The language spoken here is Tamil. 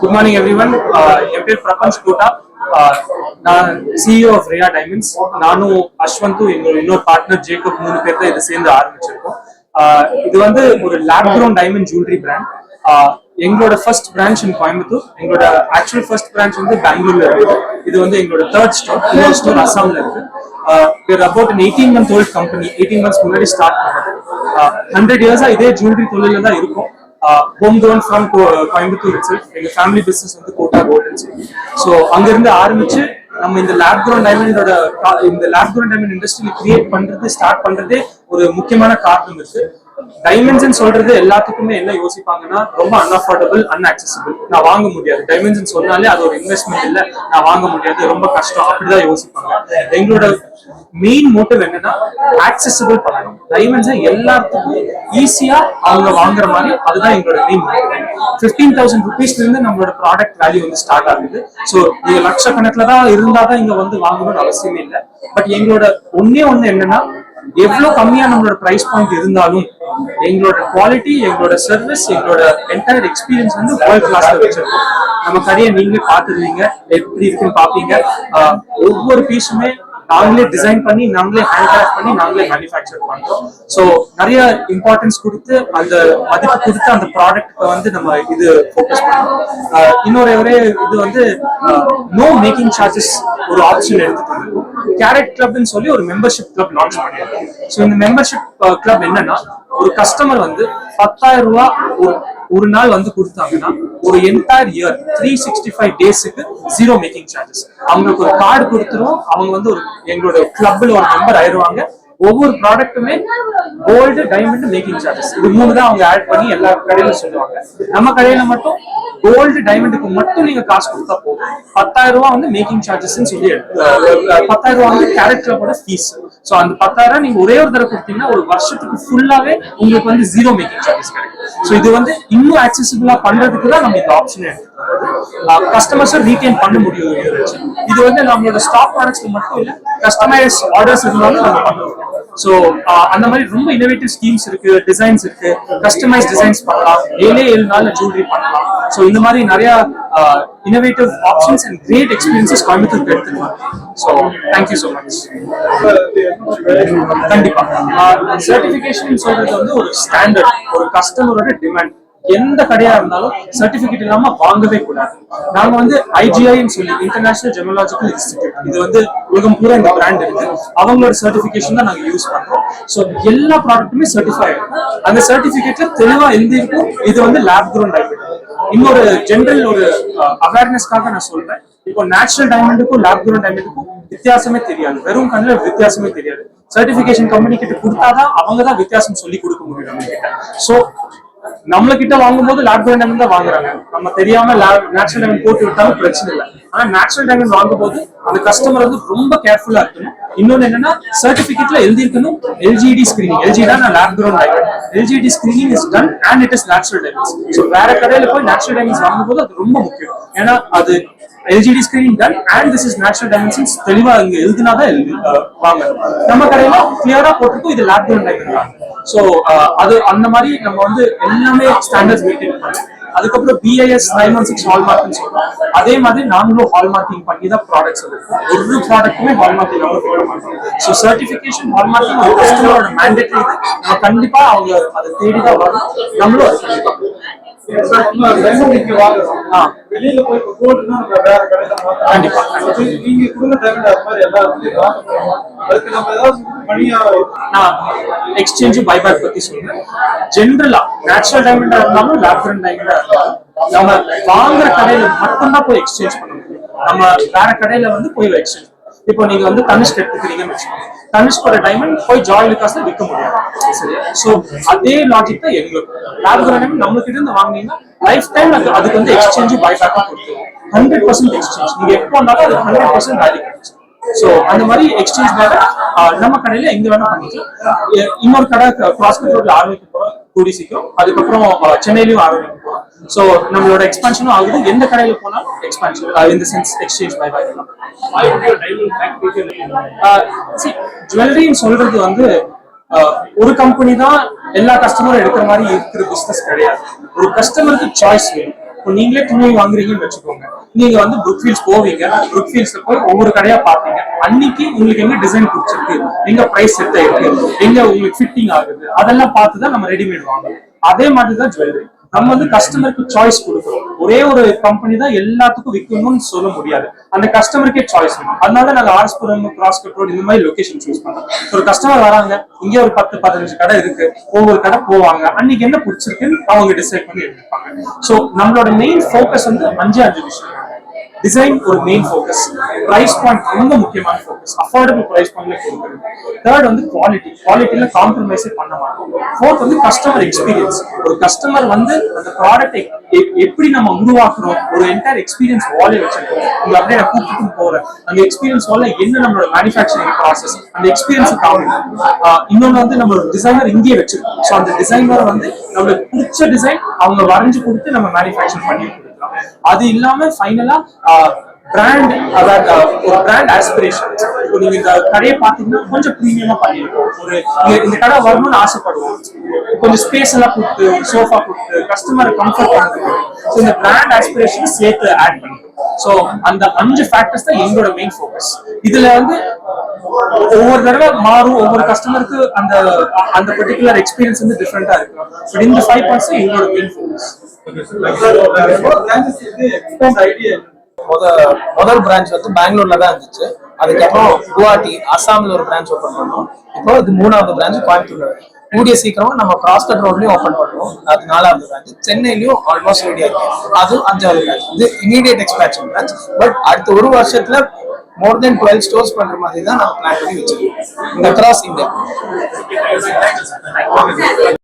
குட் மார்னிங் எவ்ரி ஒன் என் பேர் பிரபஞ்ச் கோட்டா. Uh, நான் சிஇஓ ஆஃப் டைமண்ட்ஸ் நானும் அஸ்வந்தும் எங்களோட இன்னொரு பார்ட்னர் ஜேக்கப் மூணு பேர் தான் இதை சேர்ந்து ஆரம்பிச்சிருக்கோம். Uh, இது வந்து ஒரு lab ground diamond jewellery brand எங்களோட ஃபர்ஸ்ட் பிரான்ச் இன் கோயம்புத்தூர் எங்களோட ஆக்சுவல் ஃபர்ஸ்ட் பிரான்ச் வந்து பெங்களூர்ல இருக்கு. இது வந்து எங்களோட தேர்ட் ஸ்டோர் இன்னொரு ஸ்டோர் அசாம்ல இருக்கு. Where about an eighteen month old company eighteen months முன்னாடி ஸ்டார்ட் பண்ணது. Uh, ஹண்ட்ரட் இயர்ஸா இதே ஜுவல்லரி தொழில தான் இருக்கும். Home ground from Coimbatore it's எங்க ஃபேமிலி பிசினஸ் வந்து கோட்டா கோல்டன் ஸோ அங்க இருந்து ஆரம்பிச்சு நம்ம இந்த லேப் கிரவுண்ட் டைமண்டோட இந்த லேப் கிரவுண்ட் டைமண்ட் இண்டஸ்ட்ரியில கிரியேட் பண்றது ஸ்டார்ட் பண்றதே ஒரு முக்கியமான காரணம் இருக்கு. டைமென்ஷன் சொல்றது எல்லாத்துக்குமே என்ன யோசிப்பாங்கன்னா ரொம்ப அன்அஃபோர்டபுள் அன்அக்சசிபிள் நான் வாங்க முடியாது. டைமென்ஷன் சொன்னாலே அது ஒரு இன்வெஸ்ட்மெண்ட் இல்லை. நான் வாங்க முடியாது. ரொம்ப கஷ்டம். அப்படிதான் யோசிப்பாங்க. எங்களோட மெயின் மோட்டிவ் என்னன்னா ஆக்சசிபிள் பண்ணணும். டைமண்ட்ஸை எல்லாத்துக்கும் ஈஸியா அவங்க வாங்குற மாதிரி அதுதான் எங்களோட மெயின் ஃபிஃப்டீன் தௌசண்ட் ருபீஸ்ல இருந்து நம்மளோட ப்ராடக்ட் வேல்யூ வந்து ஸ்டார்ட் ஆகுது. ஸோ நீங்க லட்சக்கணக்கில் தான் இருந்தாதான் இங்க வந்து வாங்கணும்னு அவசியமே இல்லை. பட் எங்களோட ஒன்னே ஒண்ணு என்னன்னா எவ்வளவு கம்மியா நம்மளோட பிரைஸ் பாயிண்ட் இருந்தாலும் எங்களோட குவாலிட்டி எங்களோட சர்வீஸ் எங்களோட என்டையர் எக்ஸ்பீரியன்ஸ் வந்து வேர்ல்ட் கிளாஸ்ல வச்சிருக்கோம். நம்ம கடையை நீங்களே பார்த்துருவீங்க. எப்படி இருக்குன்னு பாப்பீங்க ஒவ்வொரு பீஸுமே நாங்களே டிசைன் பண்ணி நாங்களே ஹேண்ட் கிராஃப்ட் பண்ணி நாங்களே மேனுஃபேக்சர் பண்றோம். ஸோ நிறைய இம்பார்ட்டன்ஸ் கொடுத்து அந்த மதிப்பு கொடுத்து அந்த ப்ராடக்ட் வந்து நம்ம இது ஃபோக்கஸ் பண்றோம். ஆஹ் இன்னொரு ஒரே இது வந்து நோ மேக்கிங் சார்ஜஸ் ஒரு ஆப்ஷன் எடுத்துட்டு கேரட் கிளப்னு சொல்லி ஒரு மெம்பர்ஷிப் கிளப் லான்ச் பண்ணியிருக்கோம். ஸோ இந்த மெம்பர்ஷிப் கிளப் என்னன்னா ஒரு கஸ்டமர் வந்து பத்தாயிரம் ரூபா ஒரு ஒரு நாள் வந்து கொடுத்தாங்கன்னா ஒரு entire year three sixty five டேஸுக்கு ஜீரோ மேக்கிங் சார்ஜஸ் அவங்களுக்கு ஒரு கார்டு கொடுத்துரும் அவங்க வந்து ஒரு எங்களோட கிளப்ல ஒரு மெம்பர் ஆயிடுவாங்க. ஒவ்வொரு ப்ராடக்ட்டுமே கோல்டு டைமண்ட் மேக்கிங் சார்ஜஸ் இது மூணு தான் அவங்க ஆட் பண்ணி எல்லா கடையில சொல்லுவாங்க. நம்ம கடையில மட்டும் கோல்டு டைமண்டுக்கு மட்டும் நீங்க காசு கொடுத்தா போதும். பத்தாயிரம் ரூபாய் வந்து மேக்கிங் சார்ஜஸ் சொல்லி பத்தாயிரம் ரூபாய் வந்து கேரக்டர் கிளப்போட ஃபீஸ் ஸோ அந்த பத்தாயிரம் நீங்க ஒரே ஒரு தடவை கொடுத்தீங்கன்னா ஒரு வருஷத்துக்கு ஃபுல்லாவே உங்களுக்கு வந்து ஜீரோ மேக்கிங் சார்ஜஸ் கிடைக்கும். ஸோ இது வந்து இன்னும் ஆக்சசிபிளா பண்றதுக்கு தான் நம்ம இந்த ஆப்ஷன் எடுத்துக்கிறோம் கஸ்டமர்ஸை ரீட்டைன் பண்ண முடியும். இது வந்து நம்மளோட ஸ்டாக் ப்ராடக்ட்ஸ்க்கு மட்டும் இல்ல கஸ்டமைஸ் ஆர்டர்ஸ் இருந்தாலும் நம்ம பண்ணுவோம். ஸோ அந்த மாதிரி ரொம்ப இனோவேட்டிவ் ஸ்கீம்ஸ் இருக்கு டிசைன்ஸ் இருக்கு. கஸ்டமைஸ் டிசைன்ஸ் பண்ணலாம். ஏழே ஏழு நாள்ல ஜுவல்லரி பண்ணலாம். ஸோ இந்த மாதிரி நிறைய innovative options and great experiences கோயம்புத்தூருக்கு எடுத்துக்கலாம். So thank you so much கண்டிப்பா. சர்டிஃபிகேஷன் சொல்றது வந்து ஒரு ஸ்டாண்டர்ட் ஒரு கஸ்டமரோட டிமாண்ட் எந்த கடையா இருந்தாலும் சர்டிபிகேட் இல்லாம வாங்கவே கூடாது. நாங்க வந்து ஐஜிஐன்னு சொல்லி இன்டர்நேஷனல் ஜெமலாஜிக்கல் இன்ஸ்டிடியூட் இது வந்து உலகம் பூரா இந்த பிராண்ட் இருக்கு. அவங்களோட சர்டிபிகேஷன் தான் நாங்க யூஸ் பண்றோம். ஸோ எல்லா ப்ராடக்ட்டுமே சர்டிஃபை இருக்கும் அந்த சர்டிபிகேட்ல தெளிவா எழுதி இருக்கும் இது வந்து லேப் குரூன் டைமண்ட் இன்னொரு ஜென்ரல் ஒரு அவேர்னஸ்க்காக நான் சொல்றேன். இப்போ நேச்சுரல் டைமண்டுக்கும் லேப் குரூன் டைமண்டுக்கும் வித்தியாசமே தெரியாது. வெறும் கண்ணில் வித்தியாசமே தெரியாது. சர்டிபிகேஷன் கம்பெனி கிட்ட கொடுத்தாதான் அவங்க தான் வித்தியாசம் சொல்லி கொடுக்க முடியும் நம்ம கிட்ட சோ நம்மள கிட்ட வாங்கும்போது லேப் குரூன் டைமண்ட் தான் வாங்குறாங்க. நம்ம தெரியாம நேச்சுரல் டைமண்ட் போட்டு விட்டாலும் பிரச்சனை இல்லை. ஆனா நேச்சுரல் டைமண்ட் வாங்கும்போது அந்த கஸ்டமர் வந்து ரொம்ப கேர்ஃபுல்லா இருக்கணும். இன்னொன்னு என்னன்னா சர்டிபிகேட்ல எழுதியிருக்கணும் எல்ஜிடி ஸ்கிரீனிங் எல்ஜி தான் நான் lab ground diamond LGD screening is done and it is natural diamonds so வேற கடையில போய் நேச்சுரல் டைமண்ட்ஸ் வாங்கும்போது அது ரொம்ப முக்கியம். ஏன்னா அது LGD screening done and this is natural dimensions தெளிவா இங்க எழுதினாதான் எழுதி வாங்க நம்ம கடையில கிளியரா போட்டிருக்கோம் இது லேப் டவுன் டைமண்ட் தான் ஸோ uh, அது அந்த மாதிரி நம்ம வந்து எல்லாமே ஸ்டாண்டர்ட்ஸ் மெயின்டைன் பண்ணோம் அதுக்கப்புறம் பிஐஎஸ் நைன் ஒன் சிக்ஸ் ஹால்மார்க்னு சொல்றோம். அதே மாதிரி நாங்களும் ஹால் மார்க்கிங் பண்ணி தான் ப்ராடக்ட்ஸ் ஒரு ப்ராடக்ட்டுமே ஹால்மார்க்கிங் நம்ம போட மாட்டோம் ஸோ சர்டிஃபிகேஷன் ஹால்மார்க்கிங் ஒரு கஸ்டமரோட மேண்டேட்டரி நம்ம கண்டிப்பா அவங்க அதை தேடி தான் வரும். நம்மளும் அது கண்டிப்பா வெளியில போய் கோல்டுனா நம்ம வேற கடையில கண்டிப்பா. நீங்க கொடுங்க அது மாதிரி எல்லா அதுக்கு நம்ம ஏதாவது நான் எக்ஸ்சேஞ்சு பைபேக் பத்தி சொல்றேன் ஜென்ரலா நேச்சுரல் டைமண்டா இருந்தாலும் லேப்ரன் டைமண்டா இருந்தாலும் நம்ம வாங்குற கடையில மட்டும்தான் போய் எக்ஸ்சேஞ்ச் பண்ண முடியும். நம்ம வேற கடையில வந்து போய் எக்ஸ்சேஞ்ச் இப்போ நீங்க வந்து தனுஷ்க் எடுத்துக்கிறீங்கன்னு வச்சுக்கோங்க. தனுஷ்கோட டைமண்ட் போய் ஜாய் லுக்காஸ்ல விற்க முடியாது. சரியா? சோ அதே லாஜிக் தான் எங்களுக்கு. லேப்ரன் டைமண்ட் நம்ம இருந்து வாங்கினீங்கன்னா லைஃப் டைம் அது அதுக்கு வந்து எக்ஸ்சேஞ்சு பைபேக்கா கொடுத்துருவோம் ஹண்ட்ரட் பர்சன்ட் எக்ஸ்சேஞ்ச் நீங்க எப்போ வந்தாலும் அது ஹண்ட்ரட் பர்சன்ட் வேல்யூ கிடைச்சு சோ அந்த மாதிரி எக்ஸ்சேஞ்ச் வேற நம்ம கடையில எங்க வேணா பண்ணிக்கலாம். இன்னொரு கடை ப்ராஸ்பெக்ட் ரோட்ல ஆரம்பிக்க போறோம் கூடி சீக்கிரம். அதுக்கப்புறம் சென்னையிலும் சென்னையிலயும் ஆரம்பிக்க போறோம். சோ நம்மளோட எக்ஸ்பான்ஷனும் ஆகுது. எந்த கடையில போனாலும் எக்ஸ்பான்ஷன் இந்த சென்ஸ் எக்ஸ்சேஞ்ச் பை பை ஜுவல்லரின்னு சொல்றது வந்து ஒரு கம்பெனி தான் எல்லா கஸ்டமரும் எடுக்கிற மாதிரி இருக்கிற பிசினஸ் கிடையாது. ஒரு கஸ்டமருக்கு சாய்ஸ் வேணும். இப்போ நீங்களே துணி வாங்குறீங்கன்னு வச்சுக்கோங்க. நீங்க வந்து புக்ஃபீல்ஸ் போவீங்க. புக்ஃபீல்ஸ்ல போய் ஒவ்வொரு கடையா பாப்பீங்க அன்னைக்கு உங்களுக்கு எங்க டிசைன் பிடிச்சிருக்கு? எங்க பிரைஸ் செட் ஆயிருக்கு? எங்க உங்களுக்கு ஃபிட்டிங் ஆகுது? அதெல்லாம் பார்த்து தான் நம்ம ரெடிமேட் வாங்குவோம் அதே மாதிரி தான் ஜுவல்லரி நம்ம வந்து கஸ்டமருக்கு சாய்ஸ் கொடுக்குறோம். ஒரே ஒரு கம்பெனி தான் எல்லாத்துக்கும் விற்கணும்னு சொல்ல முடியாது. அந்த கஸ்டமருக்கே சாய்ஸ் வேணும். அதனால நாங்க ஆர்ஸ்புரம் கிராஸ் ரோடு இந்த மாதிரி லொகேஷன் சூஸ் பண்றோம். ஒரு கஸ்டமர் வராங்க இங்க ஒரு பத்து பதினஞ்சு கடை இருக்கு. ஒவ்வொரு கடை போவாங்க. அன்னைக்கு என்ன பிடிச்சிருக்குன்னு அவங்க டிசைட் பண்ணி எடுத்துப்பாங்க. ஸோ நம்மளோட மெயின் ஃபோக்கஸ் வந்து அஞ்சு அஞ்சு விஷயம் டிசைன் ஒரு மெயின் ஃபோக்கஸ் ப்ரைஸ் பாயிண்ட் ரொம்ப முக்கியமான ஃபோக்கஸ் அஃபோர்டபுள் ப்ரைஸ் பாயிண்ட்ல கொடுக்குறது. தேர்ட் வந்து குவாலிட்டி குவாலிட்டியில காம்ப்ரமைஸே பண்ண மாட்டோம். ஃபோர்த் வந்து கஸ்டமர் எக்ஸ்பீரியன்ஸ் ஒரு கஸ்டமர் வந்து அந்த ப்ராடக்ட் எப்படி நம்ம உருவாக்குறோம்? ஒரு என்டையர் எக்ஸ்பீரியன்ஸ் வாலே வச்சிருக்கோம். உங்க அப்படியே நான் கூப்பிட்டு போறேன் அந்த எக்ஸ்பீரியன்ஸ் வால என்ன நம்மளோட மேனுஃபேக்சரிங் ப்ராசஸ் அந்த எக்ஸ்பீரியன்ஸ் காமிக்கும். இன்னொன்னு வந்து நம்ம டிசைனர் இங்கேயே வச்சிருக்கோம். ஸோ அந்த டிசைனர் வந்து நம்மளுக்கு பிடிச்ச டிசைன் அவங்க வரைஞ்சு கொடுத்து நம்ம மேனுஃபேக்சர் பண்ணிருக்கோம். அது இல்லாம ஃபைனலா பிராண்ட் அதாவது ஒரு பிராண்ட் ஆஸ்பிரேஷன் இப்போ நீங்க இந்த கடையை பாத்தீங்கன்னா கொஞ்சம் ப்ரீமியமா பண்ணிருக்கோம் ஒரு இந்த கடை வரணும்னு ஆசைப்படுவோம். கொஞ்சம் ஸ்பேஸ் எல்லாம் கொடுத்து சோஃபா கொடுத்து கஸ்டமர் கம்ஃபர்ட் பண்ணுறது ஸோ இந்த பிராண்ட் ஆஸ்பிரேஷன் சேர்த்து ஆட் பண்ணிருக்கோம் ஸோ அந்த அஞ்சு ஃபேக்டர்ஸ் தான் எங்களோட மெயின் ஃபோக்கஸ் இதுல வந்து ஒவ்வொரு தடவை மாறும். ஒவ்வொரு கஸ்டமருக்கு அந்த அந்த பர்டிகுலர் எக்ஸ்பீரியன்ஸ் வந்து டிஃப்ரெண்டா இருக்கு பட் இந்த ஃபைவ் பாயிண்ட்ஸ் எங்களோட மெயின் ஃபோக்கஸ் முதல் பிரான்ச் வந்து பெங்களூர்ல தான் இருந்துச்சு. அதுக்கப்புறம் குவாஹாட்டி அசாம்ல ஒரு பிரான்ச் ஓபன் பண்ணோம். இப்போ இது மூணாவது பிரான்ச் கோயம்புத்தூர்ல. கூடிய சீக்கிரமா நம்ம கிராஸ் கட் ரோட்லயும் ஓபன் பண்ணுவோம். அது நாலாவது பிரான்ச் சென்னையிலயும் ஆல்மோஸ்ட் ரெடியா இருக்கு அது அஞ்சாவது பிரான்ச் இது இமீடியட் எக்ஸ்பேன்ஷன் பிரான்ச் பட் அடுத்த ஒரு வருஷத்துல மோர் தென் டுவெல் ஸ்டோர்ஸ் பண்ற மாதிரி தான் நம்ம பிளான் பண்ணி வச்சிருக்கோம். இந்த கிராஸ் இந்தியா